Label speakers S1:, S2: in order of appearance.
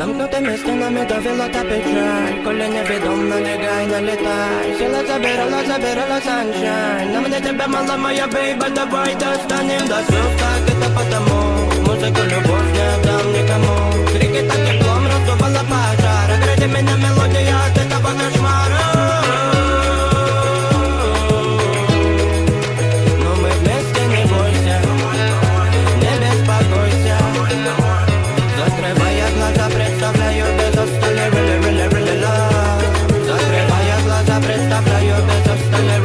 S1: Замкнуте місце нами довела та печаль Коли невідомна, не гай, налітай Сіла забирала, забирала саншайн На мене тебе мала моя бейба, давай достанем до слов Так это потому, музыку любовь не отдам никому Крики так теплом раздувала пожар. Огради меня playa, me das